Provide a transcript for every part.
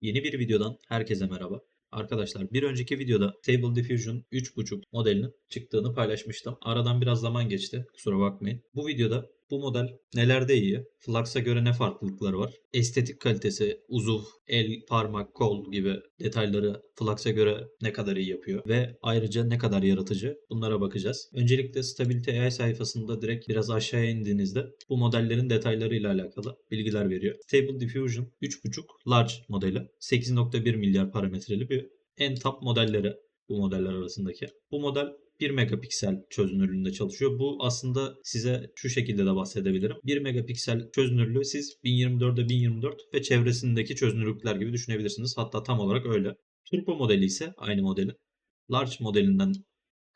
Yeni bir videodan herkese merhaba. Arkadaşlar bir önceki videoda Stable Diffusion 3.5 modelinin çıktığını paylaşmıştım. Aradan biraz zaman geçti. Kusura bakmayın. Bu videoda bu model nelerde iyi? Flux'a göre ne farklılıkları var? Estetik kalitesi, uzuv, el, parmak, kol gibi detayları Flux'a göre ne kadar iyi yapıyor? Ve ayrıca ne kadar yaratıcı? Bunlara bakacağız. Öncelikle Stability AI sayfasında direkt biraz aşağıya indiğinizde bu modellerin detaylarıyla alakalı bilgiler veriyor. Stable Diffusion 3.5 Large modeli 8.1 milyar parametreli bir en top modelleri bu modeller arasındaki. Bu model 1 megapiksel çözünürlüğünde çalışıyor. Bu aslında size şu şekilde de bahsedebilirim. 1 megapiksel çözünürlüğü siz 1024'e 1024 ve çevresindeki çözünürlükler gibi düşünebilirsiniz. Hatta tam olarak öyle. Turbo modeli ise aynı modelin. Large modelinden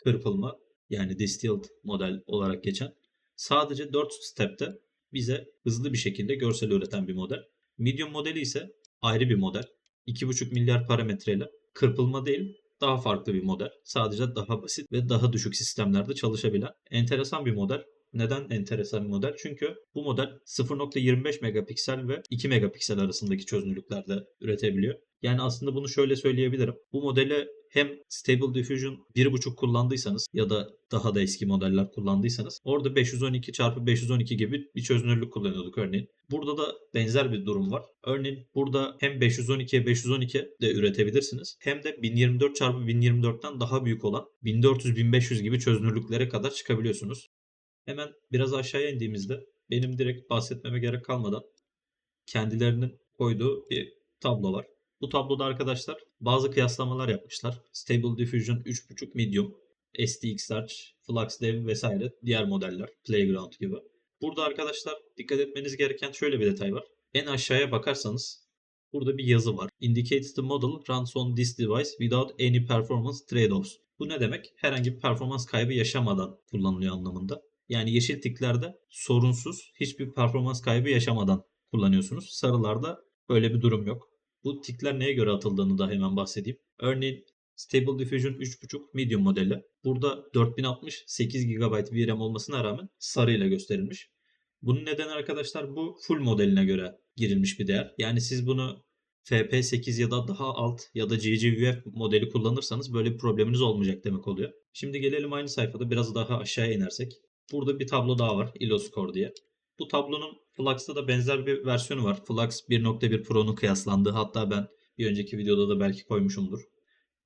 kırpılma yani distilled model olarak geçen sadece 4 stepte bize hızlı bir şekilde görsel üreten bir model. Medium modeli ise ayrı bir model. 2,5 milyar parametreyle kırpılma değil daha farklı bir model. Sadece daha basit ve daha düşük sistemlerde çalışabilen enteresan bir model. Neden enteresan bir model? Çünkü bu model 0.25 megapiksel ve 2 megapiksel arasındaki çözünürlüklerde üretebiliyor. Yani aslında bunu şöyle söyleyebilirim. Bu modele hem Stable Diffusion 1.5 kullandıysanız ya da daha da eski modeller kullandıysanız orada 512 x 512 gibi bir çözünürlük kullanıyorduk örneğin. Burada da benzer bir durum var. Örneğin burada hem 512'ye 512 de üretebilirsiniz hem de 1024 x 1024'ten daha büyük olan 1400-1500 gibi çözünürlüklere kadar çıkabiliyorsunuz. Hemen biraz aşağıya indiğimizde benim direkt bahsetmeme gerek kalmadan kendilerinin koyduğu bir tablo var. Bu tabloda arkadaşlar bazı kıyaslamalar yapmışlar. Stable Diffusion 3.5 Medium, STX Large, FluxDev vesaire diğer modeller, Playground gibi. Burada arkadaşlar dikkat etmeniz gereken şöyle bir detay var. En aşağıya bakarsanız burada bir yazı var. Indicates the model runs on this device without any performance trade-offs. Bu ne demek? Herhangi bir performans kaybı yaşamadan kullanılıyor anlamında. Yani yeşil tiklerde sorunsuz hiçbir performans kaybı yaşamadan kullanıyorsunuz. Sarılarda böyle bir durum yok. Bu tikler neye göre atıldığını da hemen bahsedeyim. Örneğin Stable Diffusion 3.5 Medium modeli. Burada 4060 8 GB VRAM olmasına rağmen sarı ile gösterilmiş. Bunun nedeni arkadaşlar bu full modeline göre girilmiş bir değer. Yani siz bunu FP8 ya da daha alt ya da GGVF modeli kullanırsanız böyle bir probleminiz olmayacak demek oluyor. Şimdi gelelim aynı sayfada biraz daha aşağıya inersek. Burada bir tablo daha var. Illoscore diye. Bu tablonun Flux'ta da benzer bir versiyonu var. Flux 1.1 Pro'nun kıyaslandığı. Hatta ben bir önceki videoda da belki koymuşumdur.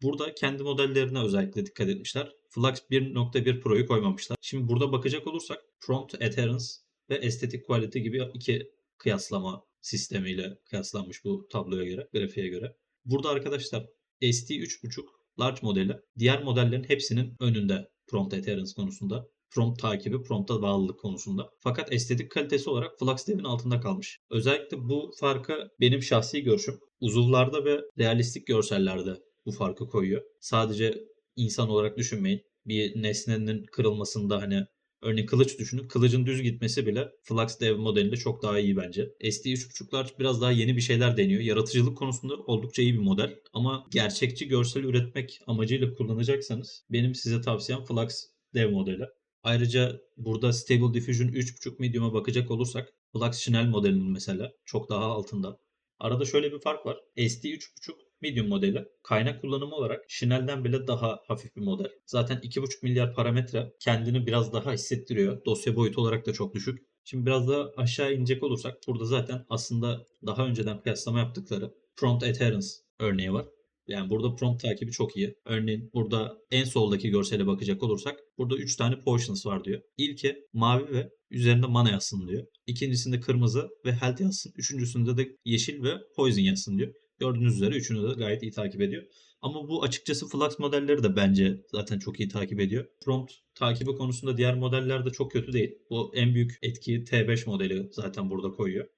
Burada kendi modellerine özellikle dikkat etmişler. Flux 1.1 Pro'yu koymamışlar. Şimdi burada bakacak olursak Prompt Adherence ve Aesthetic Quality gibi iki kıyaslama sistemiyle kıyaslanmış bu tabloya göre, grafiğe göre. Burada arkadaşlar ST 3.5 Large modeli diğer modellerin hepsinin önünde Prompt Adherence konusunda prompt takibi, prompta bağlılık konusunda. Fakat estetik kalitesi olarak FluxDev'in altında kalmış. Özellikle bu farkı benim şahsi görüşüm uzuvlarda ve realistik görsellerde bu farkı koyuyor. Sadece insan olarak düşünmeyin. Bir nesnenin kırılmasında hani Örneğin kılıç düşünün. Kılıcın düz gitmesi bile Flux Dev modelinde çok daha iyi bence. SD3.5'lar biraz daha yeni bir şeyler deniyor. Yaratıcılık konusunda oldukça iyi bir model. Ama gerçekçi görsel üretmek amacıyla kullanacaksanız benim size tavsiyem Flux Dev modeli. Ayrıca burada Stable Diffusion 3.5 medium'a bakacak olursak Flux Chanel modelinin mesela çok daha altında. Arada şöyle bir fark var. SD 3.5 medium modeli kaynak kullanımı olarak Chanel'den bile daha hafif bir model. Zaten 2.5 milyar parametre kendini biraz daha hissettiriyor. Dosya boyutu olarak da çok düşük. Şimdi biraz daha aşağı inecek olursak burada zaten aslında daha önceden kıyaslama yaptıkları Prompt Adherence örneği var. Yani burada prompt takibi çok iyi. Örneğin burada en soldaki görsele bakacak olursak burada 3 tane potions var diyor. İlki mavi ve üzerinde mana yazsın diyor. İkincisinde kırmızı ve health yazsın. Üçüncüsünde de yeşil ve poison yazsın diyor. Gördüğünüz üzere üçünü de gayet iyi takip ediyor. Ama bu açıkçası Flux modelleri de bence zaten çok iyi takip ediyor. Prompt takibi konusunda diğer modeller de çok kötü değil. Bu en büyük etkiyi T5 modeli zaten burada koyuyor.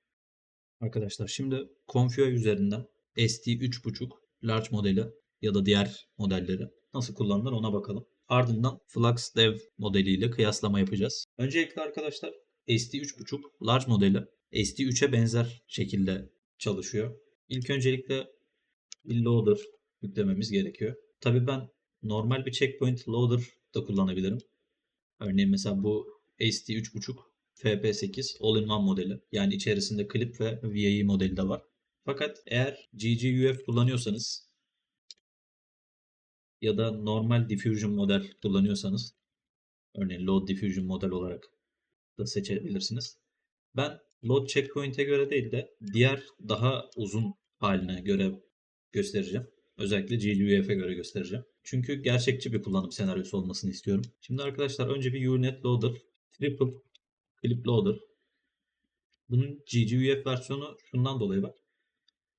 Arkadaşlar şimdi Confio üzerinden ST 3.5 large modeli ya da diğer modelleri nasıl kullanılır ona bakalım. Ardından Flux Dev modeliyle kıyaslama yapacağız. Öncelikle arkadaşlar ST 3.5 large modeli ST 3'e benzer şekilde çalışıyor. İlk öncelikle bir loader yüklememiz gerekiyor. Tabii ben normal bir checkpoint loader da kullanabilirim. Örneğin mesela bu ST 3.5 FP8 All-in-One modeli. Yani içerisinde clip ve VAE modeli de var. Fakat eğer GGUF kullanıyorsanız ya da normal diffusion model kullanıyorsanız örneğin load diffusion model olarak da seçebilirsiniz. Ben load checkpoint'e göre değil de diğer daha uzun haline göre göstereceğim. Özellikle GGUF'e göre göstereceğim. Çünkü gerçekçi bir kullanım senaryosu olmasını istiyorum. Şimdi arkadaşlar önce bir Unet Loader, Triple Clip Loader. Bunun GGUF versiyonu şundan dolayı var.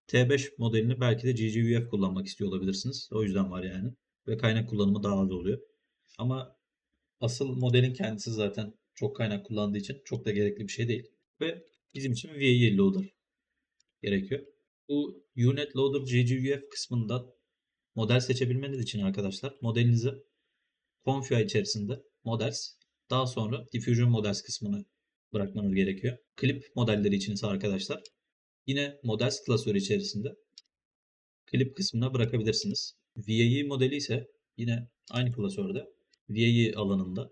T5 modelini belki de GGUF kullanmak istiyor olabilirsiniz. O yüzden var yani. Ve kaynak kullanımı daha az oluyor. Ama asıl modelin kendisi zaten çok kaynak kullandığı için çok da gerekli bir şey değil. Ve bizim için VAE Loader gerekiyor. Bu Unet Loader GGUF kısmında model seçebilmeniz için arkadaşlar modelinizi Config içerisinde Models daha sonra Diffusion Models kısmını bırakmanız gerekiyor. Clip modelleri için ise arkadaşlar yine Models klasörü içerisinde Clip kısmına bırakabilirsiniz. VAE modeli ise yine aynı klasörde VAE alanında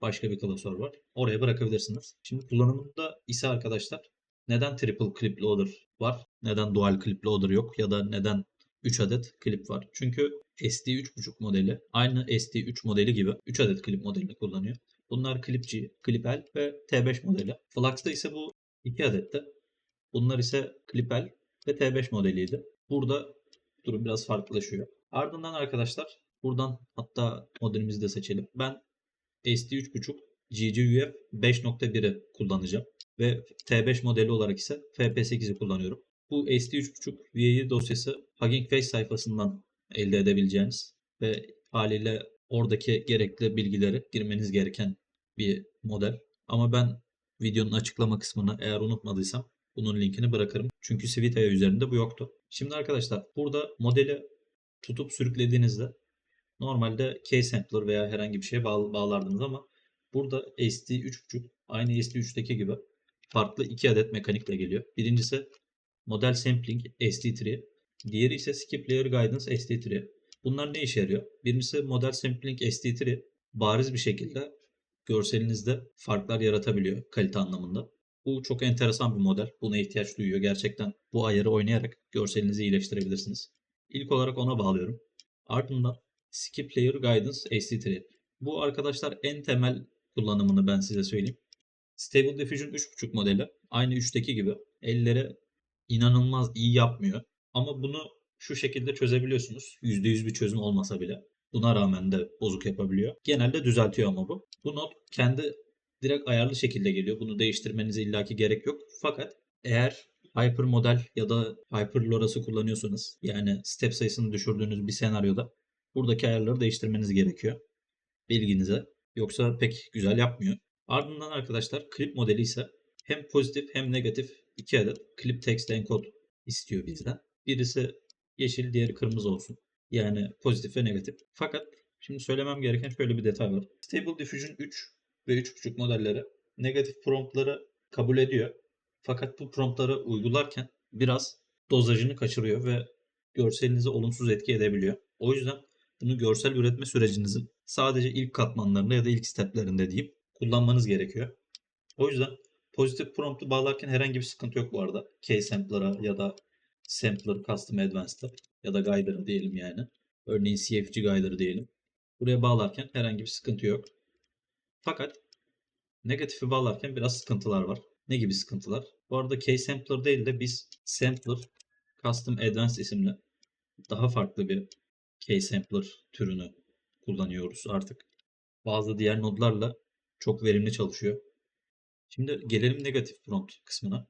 başka bir klasör var. Oraya bırakabilirsiniz. Şimdi kullanımında ise arkadaşlar neden triple clip loader var? Neden dual clip loader yok? Ya da neden 3 adet klip var? Çünkü SD 3.5 modeli aynı SD 3 modeli gibi 3 adet klip modelini kullanıyor. Bunlar Clip G, Clip L ve T5 modeli. Flux'ta ise bu 2 adetti. Bunlar ise Clip L ve T5 modeliydi. Burada durum biraz farklılaşıyor. Ardından arkadaşlar buradan hatta modelimizi de seçelim. Ben SD 3.5 GGUF 5.1'i kullanacağım. Ve T5 modeli olarak ise FP8'i kullanıyorum. Bu SD 3.5 VAE dosyası Hugging Face sayfasından elde edebileceğiniz ve haliyle oradaki gerekli bilgileri girmeniz gereken bir model. Ama ben videonun açıklama kısmına eğer unutmadıysam bunun linkini bırakırım. Çünkü Svitaya üzerinde bu yoktu. Şimdi arkadaşlar burada modeli tutup sürüklediğinizde normalde K-Sampler veya herhangi bir şeye bağ- bağlardınız ama burada SD 3.5 aynı SD3'teki gibi farklı iki adet mekanikle geliyor. Birincisi Model Sampling SD3, diğeri ise Skip Layer Guidance SD3. Bunlar ne işe yarıyor? Birincisi Model Sampling SD3 bariz bir şekilde görselinizde farklar yaratabiliyor kalite anlamında. Bu çok enteresan bir model. Buna ihtiyaç duyuyor. Gerçekten bu ayarı oynayarak görselinizi iyileştirebilirsiniz. İlk olarak ona bağlıyorum. Ardından Skip Layer Guidance SD3. Bu arkadaşlar en temel kullanımını ben size söyleyeyim. Stable Diffusion 3.5 modeli aynı 3'teki gibi ellere inanılmaz iyi yapmıyor. Ama bunu şu şekilde çözebiliyorsunuz. %100 bir çözüm olmasa bile. Buna rağmen de bozuk yapabiliyor. Genelde düzeltiyor ama bu. Bu not kendi direkt ayarlı şekilde geliyor. Bunu değiştirmenize illaki gerek yok. Fakat eğer Hyper model ya da Hyper Loras'ı kullanıyorsanız yani step sayısını düşürdüğünüz bir senaryoda buradaki ayarları değiştirmeniz gerekiyor. Bilginize. Yoksa pek güzel yapmıyor. Ardından arkadaşlar clip modeli ise hem pozitif hem negatif iki adet clip text encode istiyor bizden. Birisi yeşil, diğeri kırmızı olsun. Yani pozitif ve negatif. Fakat şimdi söylemem gereken şöyle bir detay var. Stable Diffusion 3 ve 3.5 modelleri negatif promptları kabul ediyor. Fakat bu promptları uygularken biraz dozajını kaçırıyor ve görselinize olumsuz etki edebiliyor. O yüzden bunu görsel üretme sürecinizin sadece ilk katmanlarında ya da ilk steplerinde diyeyim kullanmanız gerekiyor. O yüzden pozitif promptu bağlarken herhangi bir sıkıntı yok bu arada. K-Sampler'a ya da Sampler Custom Advanced'a ya da Guider'a diyelim yani. Örneğin CFG Guider'ı diyelim. Buraya bağlarken herhangi bir sıkıntı yok. Fakat negatifi bağlarken biraz sıkıntılar var. Ne gibi sıkıntılar? Bu arada K-Sampler değil de biz Sampler Custom Advanced isimli daha farklı bir K-Sampler türünü kullanıyoruz artık. Bazı diğer nodlarla çok verimli çalışıyor. Şimdi gelelim negatif prompt kısmına.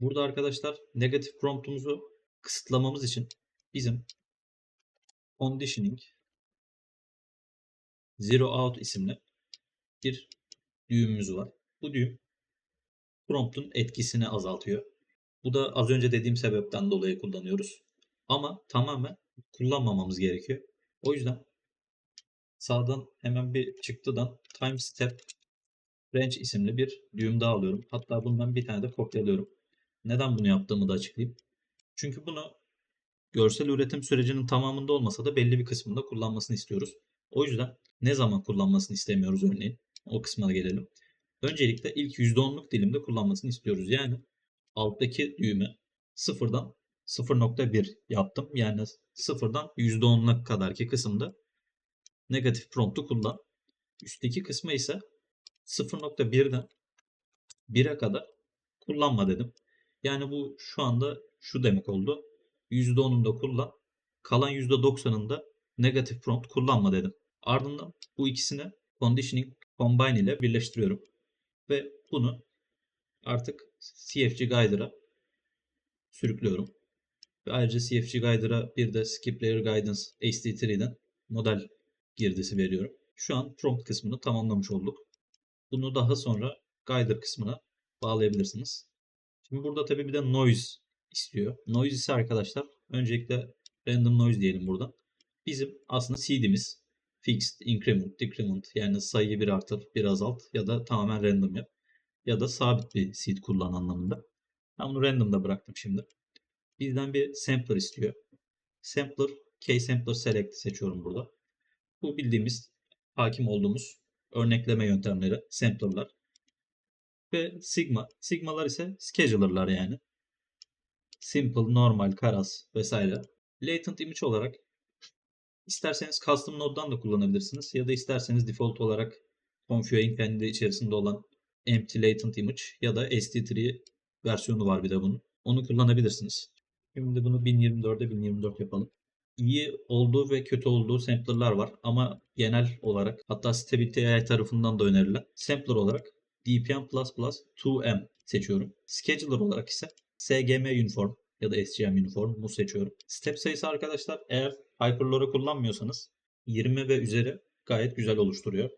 Burada arkadaşlar negatif promptumuzu kısıtlamamız için bizim conditioning zero out isimli bir düğümümüz var. Bu düğüm promptun etkisini azaltıyor. Bu da az önce dediğim sebepten dolayı kullanıyoruz. Ama tamamen kullanmamamız gerekiyor. O yüzden sağdan hemen bir çıktıdan time step range isimli bir düğüm daha alıyorum. Hatta bundan bir tane de kopyalıyorum. Neden bunu yaptığımı da açıklayayım. Çünkü bunu görsel üretim sürecinin tamamında olmasa da belli bir kısmında kullanmasını istiyoruz. O yüzden ne zaman kullanmasını istemiyoruz örneğin. O kısmına gelelim. Öncelikle ilk %10'luk dilimde kullanmasını istiyoruz. Yani alttaki düğme sıfırdan 0.1 yaptım. Yani sıfırdan %10'una kadarki kısımda negatif promptu kullan. Üstteki kısmı ise 0.1'den 1'e kadar kullanma dedim. Yani bu şu anda şu demek oldu. %10'unda kullan. Kalan %90'ında negatif prompt kullanma dedim. Ardından bu ikisini conditioning combine ile birleştiriyorum. Ve bunu artık CFG Guider'a sürüklüyorum. Ve ayrıca CFG Guider'a bir de Skip Layer Guidance HT3'den model girdisi veriyorum. Şu an prompt kısmını tamamlamış olduk. Bunu daha sonra Guider kısmına bağlayabilirsiniz. Şimdi burada tabii bir de noise istiyor. Noise ise arkadaşlar öncelikle random noise diyelim burada. Bizim aslında seed'imiz fixed, increment, decrement yani sayıyı bir artır, bir azalt ya da tamamen random yap. Ya da sabit bir seed kullan anlamında. Ben bunu random'da bıraktım şimdi. Bizden bir sampler istiyor. Sampler, K-sampler select seçiyorum burada. Bu bildiğimiz hakim olduğumuz örnekleme yöntemleri, sampler'lar. Ve sigma. Sigmalar ise scheduler'lar yani. Simple, normal, karas vesaire. Latent image olarak isterseniz custom node'dan da kullanabilirsiniz ya da isterseniz default olarak configuring kendi içerisinde olan empty latent image ya da st3 versiyonu var bir de bunun. Onu kullanabilirsiniz. Şimdi bunu 1024'e 1024 yapalım. İyi olduğu ve kötü olduğu sampler'lar var ama genel olarak hatta Stability AI tarafından da önerilen sampler olarak DPM++ 2M seçiyorum. Scheduler olarak ise SGM Uniform ya da SGM Uniform bu seçiyorum. Step sayısı arkadaşlar eğer Hyperlore'u kullanmıyorsanız 20 ve üzeri gayet güzel oluşturuyor.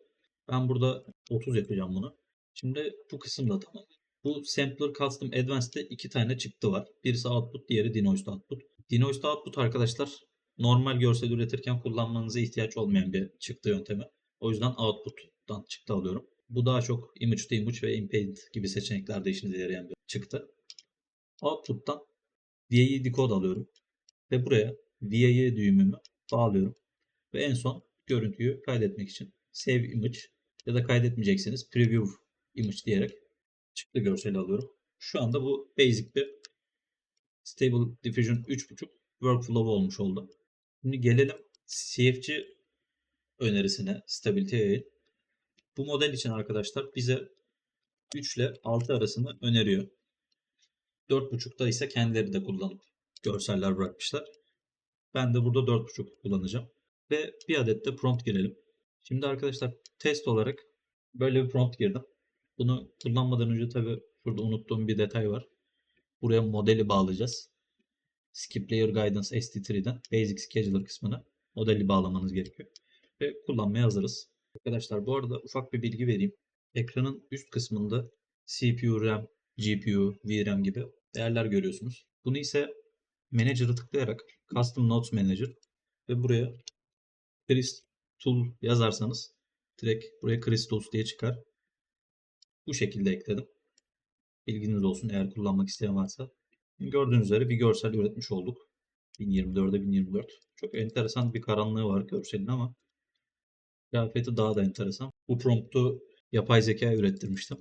Ben burada 30 yapacağım bunu. Şimdi bu kısım da tamam. Bu Sampler Custom Advanced'de iki tane çıktı var. Birisi output, diğeri denoised output. Denoised output arkadaşlar normal görsel üretirken kullanmanıza ihtiyaç olmayan bir çıktı yöntemi. O yüzden output'tan çıktı alıyorum. Bu daha çok image to image ve impeded gibi seçeneklerde işinize yarayan bir çıktı. Output'tan VAE decode alıyorum. Ve buraya VAE düğümümü bağlıyorum. Ve en son görüntüyü kaydetmek için save image ya da kaydetmeyecekseniz preview image diyerek çıktı görseli alıyorum. Şu anda bu basic bir Stable Diffusion 3.5 workflow olmuş oldu. Şimdi gelelim CFG önerisine Stability AI. Bu model için arkadaşlar bize 3 ile 6 arasını öneriyor. 4.5'da ise kendileri de kullanıp görseller bırakmışlar. Ben de burada 4.5 kullanacağım. Ve bir adet de prompt girelim. Şimdi arkadaşlar test olarak böyle bir prompt girdim. Bunu kullanmadan önce tabi şurada unuttuğum bir detay var. Buraya modeli bağlayacağız. Skip Layer Guidance ST3'den Basic Scheduler kısmına modeli bağlamanız gerekiyor. Ve kullanmaya hazırız. Arkadaşlar bu arada ufak bir bilgi vereyim. Ekranın üst kısmında CPU, RAM, GPU, VRAM gibi değerler görüyorsunuz. Bunu ise Manager'ı tıklayarak Custom Nodes Manager ve buraya Chris Tool yazarsanız direkt buraya Crystals diye çıkar. Bu şekilde ekledim. Bilginiz olsun eğer kullanmak isteyen varsa. Gördüğünüz üzere bir görsel üretmiş olduk. 1024'e 1024. Çok enteresan bir karanlığı var görselin ama kıyafeti daha da enteresan. Bu promptu yapay zeka ürettirmiştim.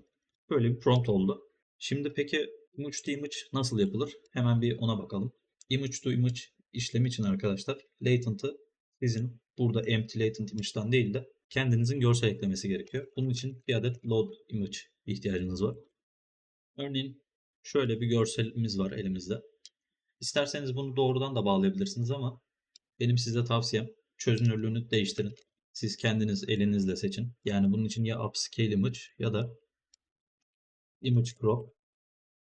Böyle bir prompt oldu. Şimdi peki to image nasıl yapılır? Hemen bir ona bakalım. Image to image işlemi için arkadaşlar latent'ı sizin burada empty latent image'dan değil de kendinizin görsel eklemesi gerekiyor. Bunun için bir adet load image ihtiyacınız var. Örneğin şöyle bir görselimiz var elimizde. İsterseniz bunu doğrudan da bağlayabilirsiniz ama benim size tavsiyem çözünürlüğünü değiştirin. Siz kendiniz elinizle seçin. Yani bunun için ya upscale image ya da image crop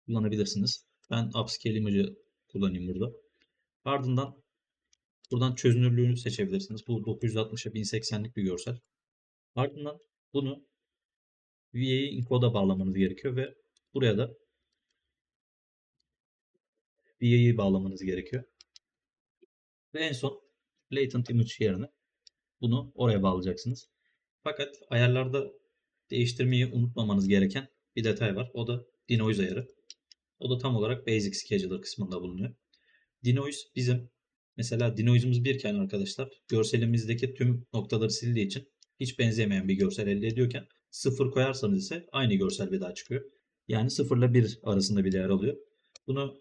kullanabilirsiniz. Ben upscale image'ı kullanayım burada. Ardından buradan çözünürlüğünü seçebilirsiniz. Bu 960'a 1080'lik bir görsel. Ardından bunu VA'yı encode'a bağlamanız gerekiyor ve buraya da VA'yı bağlamanız gerekiyor. Ve en son latent image yerine bunu oraya bağlayacaksınız. Fakat ayarlarda değiştirmeyi unutmamanız gereken bir detay var. O da denoise ayarı. O da tam olarak basic scheduler kısmında bulunuyor. Denoise bizim mesela denoise'ımız birken arkadaşlar görselimizdeki tüm noktaları sildiği için hiç benzemeyen bir görsel elde ediyorken sıfır koyarsanız ise aynı görsel bir daha çıkıyor. Yani 0 ile 1 arasında bir değer alıyor. Bunu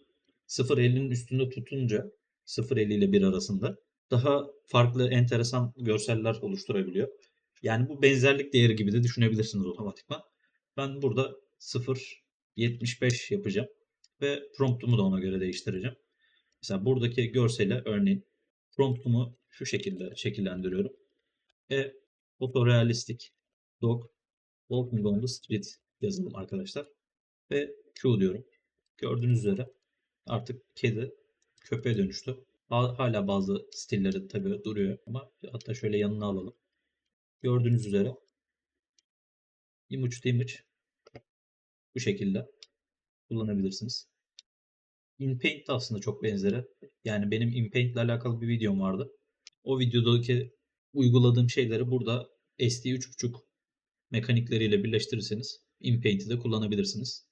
0.50'nin üstünde tutunca 0.50 ile 1 arasında daha farklı enteresan görseller oluşturabiliyor. Yani bu benzerlik değeri gibi de düşünebilirsiniz otomatikman. Ben burada 0.75 yapacağım ve promptumu da ona göre değiştireceğim. Mesela buradaki görsele örneğin promptumu şu şekilde şekillendiriyorum. E fotorealistik dog walking on the street yazalım arkadaşlar. Ve Q diyorum. Gördüğünüz üzere artık kedi köpeğe dönüştü. Ha- Hala bazı stilleri tabii duruyor ama hatta şöyle yanına alalım. Gördüğünüz üzere image to image bu şekilde kullanabilirsiniz. InPaint de aslında çok benzeri. Yani benim InPaint ile alakalı bir videom vardı. O videodaki uyguladığım şeyleri burada SD 3.5 mekanikleriyle birleştirirseniz InPaint'i de kullanabilirsiniz.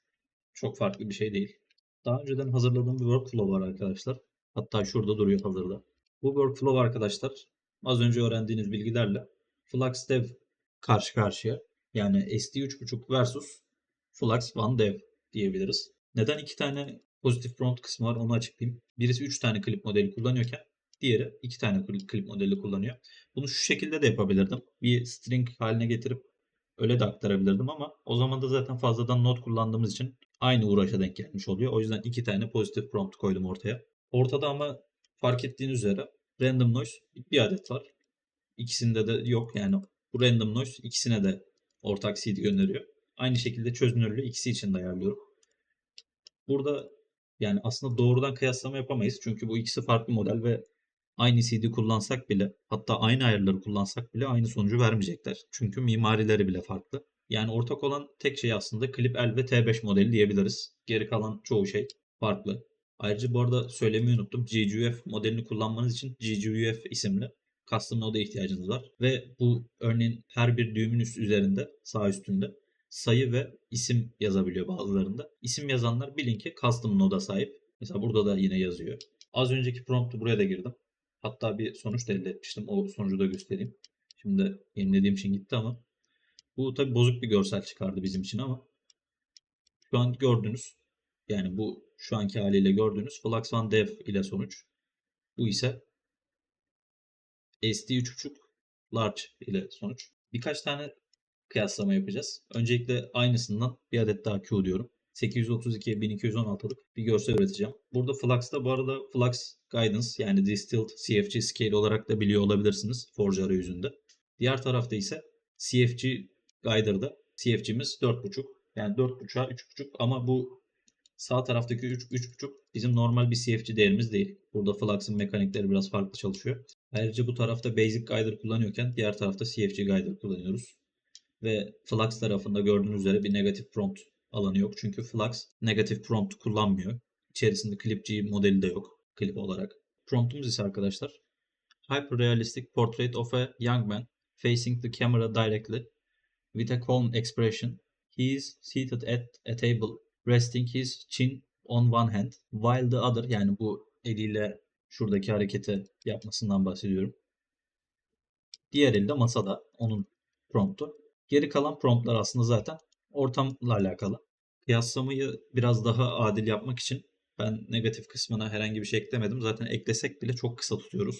Çok farklı bir şey değil. Daha önceden hazırladığım bir workflow var arkadaşlar. Hatta şurada duruyor hazırda. Bu workflow arkadaşlar az önce öğrendiğiniz bilgilerle FluxDev karşı karşıya. Yani SD 3.5 versus Flux One Dev diyebiliriz. Neden iki tane pozitif prompt kısmı var onu açıklayayım. Birisi 3 tane klip modeli kullanıyorken diğeri 2 tane klip modeli kullanıyor. Bunu şu şekilde de yapabilirdim. Bir string haline getirip öyle de aktarabilirdim ama o zaman da zaten fazladan not kullandığımız için aynı uğraşa denk gelmiş oluyor. O yüzden iki tane pozitif prompt koydum ortaya. Ortada ama fark ettiğiniz üzere random noise bir adet var. İkisinde de yok yani bu random noise ikisine de ortak seed gönderiyor. Aynı şekilde çözünürlüğü ikisi için de ayarlıyorum. Burada yani aslında doğrudan kıyaslama yapamayız. Çünkü bu ikisi farklı model ve aynı CD kullansak bile hatta aynı ayarları kullansak bile aynı sonucu vermeyecekler. Çünkü mimarileri bile farklı. Yani ortak olan tek şey aslında Clip L ve T5 modeli diyebiliriz. Geri kalan çoğu şey farklı. Ayrıca bu arada söylemeyi unuttum. GGUF modelini kullanmanız için GGUF isimli custom node'a ihtiyacınız var. Ve bu örneğin her bir düğümün üst üzerinde sağ üstünde sayı ve isim yazabiliyor bazılarında. İsim yazanlar bilin ki custom node'a sahip. Mesela burada da yine yazıyor. Az önceki promptu buraya da girdim. Hatta bir sonuç da elde etmiştim. O sonucu da göstereyim. Şimdi yenilediğim için gitti ama bu tabi bozuk bir görsel çıkardı bizim için ama şu an gördüğünüz yani bu şu anki haliyle gördüğünüz Flux One Dev ile sonuç. Bu ise SD 3.5 Large ile sonuç. Birkaç tane kıyaslama yapacağız. Öncelikle aynısından bir adet daha Q diyorum. 832'ye 1216'lık bir görsel üreteceğim. Burada Flux'ta bu arada Flux Guidance yani Distilled CFG Scale olarak da biliyor olabilirsiniz Forge arayüzünde. Diğer tarafta ise CFG Guider'da CFG'miz 4.5 yani 4.5'a 3.5 ama bu sağ taraftaki 3, 3.5 bizim normal bir CFG değerimiz değil. Burada Flux'ın mekanikleri biraz farklı çalışıyor. Ayrıca bu tarafta Basic Guider kullanıyorken diğer tarafta CFG Guider kullanıyoruz. Ve Flux tarafında gördüğünüz üzere bir negatif prompt alanı yok. Çünkü Flux negatif prompt kullanmıyor. İçerisinde Clip-G modeli de yok klip olarak. Promptumuz ise arkadaşlar Hyper realistic portrait of a young man facing the camera directly with a calm expression. He is seated at a table resting his chin on one hand while the other yani bu eliyle şuradaki hareketi yapmasından bahsediyorum. Diğer elde masada onun promptu. Geri kalan promptlar aslında zaten ortamla alakalı. Kıyaslamayı biraz daha adil yapmak için ben negatif kısmına herhangi bir şey eklemedim. Zaten eklesek bile çok kısa tutuyoruz.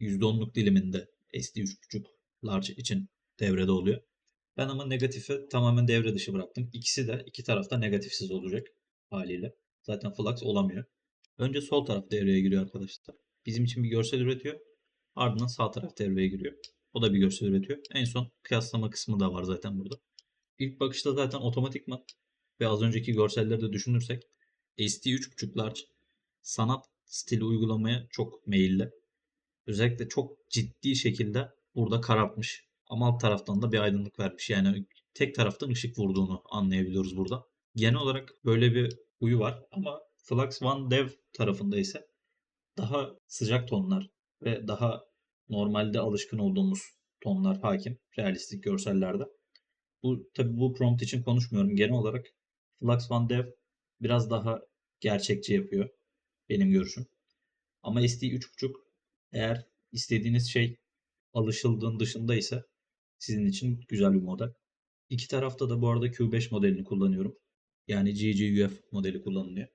%10'luk diliminde SD 3.5 large için devrede oluyor. Ben ama negatifi tamamen devre dışı bıraktım. İkisi de iki tarafta negatifsiz olacak haliyle. Zaten flux olamıyor. Önce sol taraf devreye giriyor arkadaşlar. Bizim için bir görsel üretiyor. Ardından sağ taraf devreye giriyor. O da bir görsel üretiyor. En son kıyaslama kısmı da var zaten burada. İlk bakışta zaten otomatikman ve az önceki görselleri de düşünürsek SD 3.5 large sanat stili uygulamaya çok meyilli. Özellikle çok ciddi şekilde burada karartmış. Ama alt taraftan da bir aydınlık vermiş. Yani tek taraftan ışık vurduğunu anlayabiliyoruz burada. Genel olarak böyle bir huyu var ama Flux One Dev tarafında ise daha sıcak tonlar ve daha normalde alışkın olduğumuz tonlar hakim realistik görsellerde. Bu tabi bu prompt için konuşmuyorum. Genel olarak Flux One Dev biraz daha gerçekçi yapıyor benim görüşüm. Ama SD 3.5 eğer istediğiniz şey alışıldığın dışında ise sizin için güzel bir model. İki tarafta da bu arada Q5 modelini kullanıyorum. Yani GGUF modeli kullanılıyor.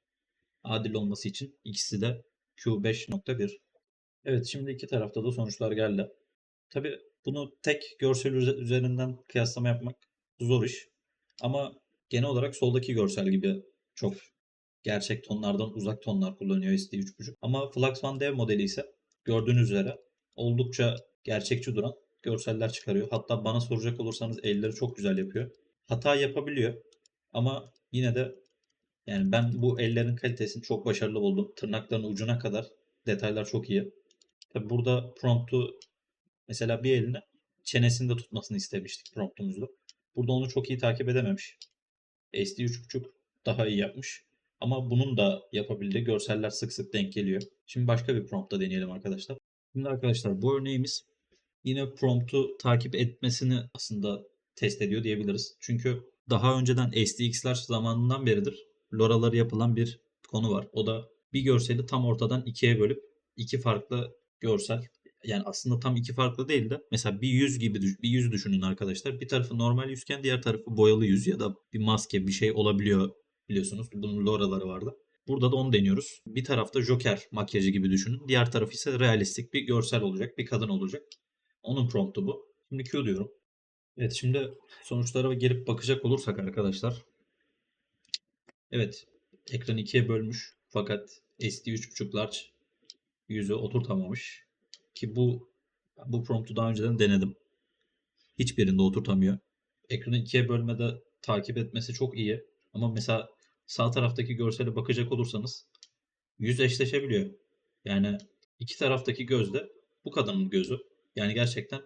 adil olması için ikisi de Q5.1. Evet şimdi iki tarafta da sonuçlar geldi. Tabi bunu tek görsel üze- üzerinden kıyaslama yapmak zor iş. Ama genel olarak soldaki görsel gibi çok gerçek tonlardan uzak tonlar kullanıyor SD 3.5. Ama Flux One Dev modeli ise gördüğünüz üzere oldukça gerçekçi duran görseller çıkarıyor. Hatta bana soracak olursanız elleri çok güzel yapıyor. Hata yapabiliyor ama yine de yani ben bu ellerin kalitesini çok başarılı buldum. Tırnakların ucuna kadar detaylar çok iyi. Tabi burada promptu mesela bir elini çenesinde tutmasını istemiştik promptumuzda. Burada onu çok iyi takip edememiş. SD 3.5 daha iyi yapmış. Ama bunun da yapabildiği görseller sık sık denk geliyor. Şimdi başka bir promptta deneyelim arkadaşlar. Şimdi arkadaşlar bu örneğimiz yine promptu takip etmesini aslında test ediyor diyebiliriz. Çünkü daha önceden SDX'ler zamanından beridir LoRa'ları yapılan bir konu var. O da bir görseli tam ortadan ikiye bölüp iki farklı görsel yani aslında tam iki farklı değil de mesela bir yüz gibi bir yüz düşünün arkadaşlar. Bir tarafı normal yüzken diğer tarafı boyalı yüz ya da bir maske bir şey olabiliyor biliyorsunuz. Bunun LoRa'ları vardı. Burada da onu deniyoruz. Bir tarafta Joker makyajı gibi düşünün. Diğer tarafı ise realistik bir görsel olacak. Bir kadın olacak. Onun promptu bu. Şimdi Q diyorum. Evet şimdi sonuçlara gelip bakacak olursak arkadaşlar. Evet ekran ikiye bölmüş. Fakat SD 3.5 large yüzü oturtamamış. Ki bu bu promptu daha önceden denedim. Hiçbirinde oturtamıyor. Ekranı ikiye bölmede takip etmesi çok iyi. Ama mesela sağ taraftaki görsele bakacak olursanız yüz eşleşebiliyor. Yani iki taraftaki göz de bu kadının gözü. Yani gerçekten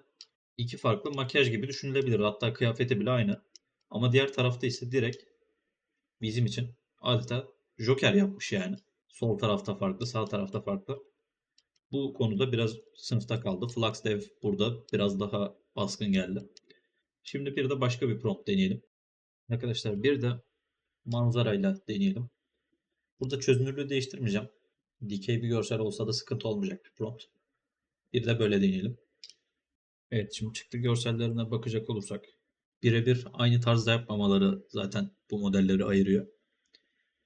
iki farklı makyaj gibi düşünülebilir. Hatta kıyafeti bile aynı. Ama diğer tarafta ise direkt bizim için adeta Joker yapmış yani. Sol tarafta farklı, sağ tarafta farklı. Bu konuda biraz sınıfta kaldı. FluxDev burada biraz daha baskın geldi. Şimdi bir de başka bir prompt deneyelim. Arkadaşlar bir de manzarayla deneyelim. Burada çözünürlüğü değiştirmeyeceğim. Dikey bir görsel olsa da sıkıntı olmayacak bir prompt. Bir de böyle deneyelim. Evet şimdi çıktı görsellerine bakacak olursak birebir aynı tarzda yapmamaları zaten bu modelleri ayırıyor.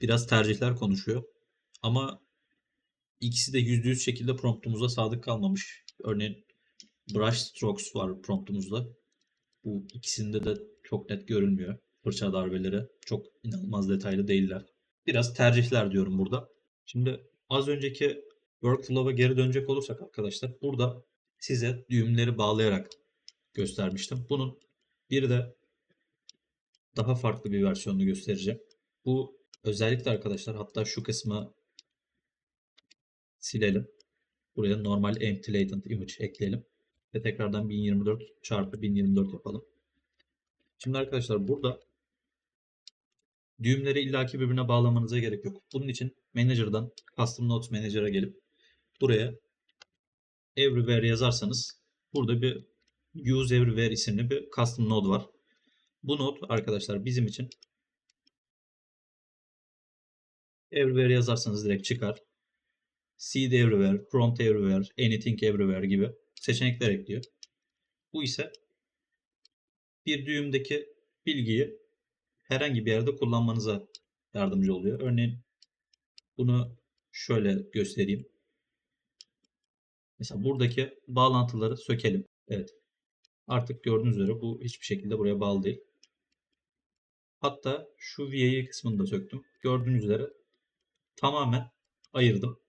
Biraz tercihler konuşuyor. Ama ikisi de %100 şekilde promptumuza sadık kalmamış. Örneğin brush strokes var promptumuzda. Bu ikisinde de çok net görülmüyor. Fırça darbeleri çok inanılmaz detaylı değiller. Biraz tercihler diyorum burada. Şimdi az önceki workflow'a geri dönecek olursak arkadaşlar burada size düğümleri bağlayarak göstermiştim. Bunun bir de daha farklı bir versiyonunu göstereceğim. Bu özellikle arkadaşlar hatta şu kısmı silelim. Buraya normal empty latent image ekleyelim. Ve tekrardan 1024 çarpı 1024 yapalım. Şimdi arkadaşlar burada düğümleri illaki birbirine bağlamanıza gerek yok. Bunun için Manager'dan Custom Nodes Manager'a gelip buraya Everywhere yazarsanız burada bir Use Everywhere isimli bir custom node var. Bu node arkadaşlar bizim için Everywhere yazarsanız direkt çıkar. Seed Everywhere, Prompt Everywhere, Anything Everywhere gibi seçenekler ekliyor. Bu ise bir düğümdeki bilgiyi herhangi bir yerde kullanmanıza yardımcı oluyor. Örneğin bunu şöyle göstereyim. Mesela buradaki bağlantıları sökelim. Evet. Artık gördüğünüz üzere bu hiçbir şekilde buraya bağlı değil. Hatta şu VA'yı kısmını da söktüm. Gördüğünüz üzere tamamen ayırdım.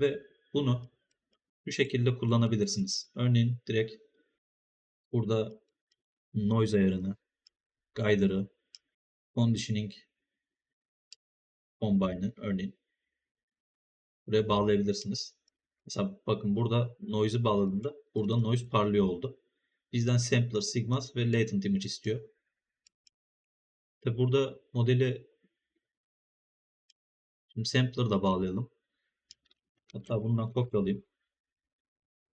Ve bunu bu şekilde kullanabilirsiniz. Örneğin direkt burada noise ayarını, guider'ı, conditioning combine'ı örneğin buraya bağlayabilirsiniz. Mesela bakın burada noise'ı bağladığımda burada noise parlıyor oldu. Bizden sampler, sigmas ve latent image istiyor. Tabi burada modeli şimdi sampler'ı da bağlayalım. Hatta bundan kopyalayayım.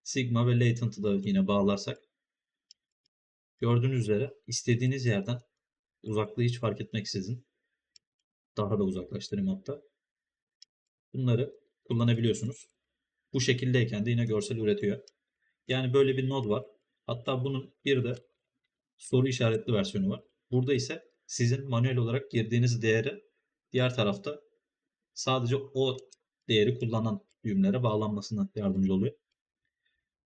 Sigma ve latent'ı da yine bağlarsak gördüğünüz üzere istediğiniz yerden uzaklığı hiç fark etmeksizin daha da uzaklaştırayım hatta. Bunları kullanabiliyorsunuz. Bu şekildeyken de yine görsel üretiyor. Yani böyle bir node var. Hatta bunun bir de soru işaretli versiyonu var. Burada ise sizin manuel olarak girdiğiniz değeri diğer tarafta sadece o değeri kullanan düğümlere bağlanmasına yardımcı oluyor.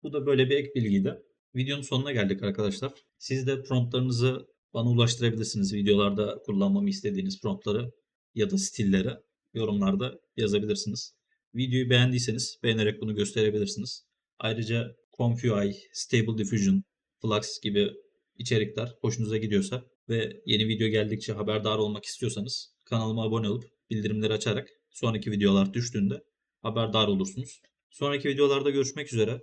Bu da böyle bir ek bilgiydi. Videonun sonuna geldik arkadaşlar. Siz de promptlarınızı bana ulaştırabilirsiniz. Videolarda kullanmamı istediğiniz promptları ya da stilleri yorumlarda yazabilirsiniz. Videoyu beğendiyseniz beğenerek bunu gösterebilirsiniz. Ayrıca ComfUI, Stable Diffusion, Flux gibi içerikler hoşunuza gidiyorsa ve yeni video geldikçe haberdar olmak istiyorsanız kanalıma abone olup bildirimleri açarak sonraki videolar düştüğünde haberdar olursunuz. Sonraki videolarda görüşmek üzere.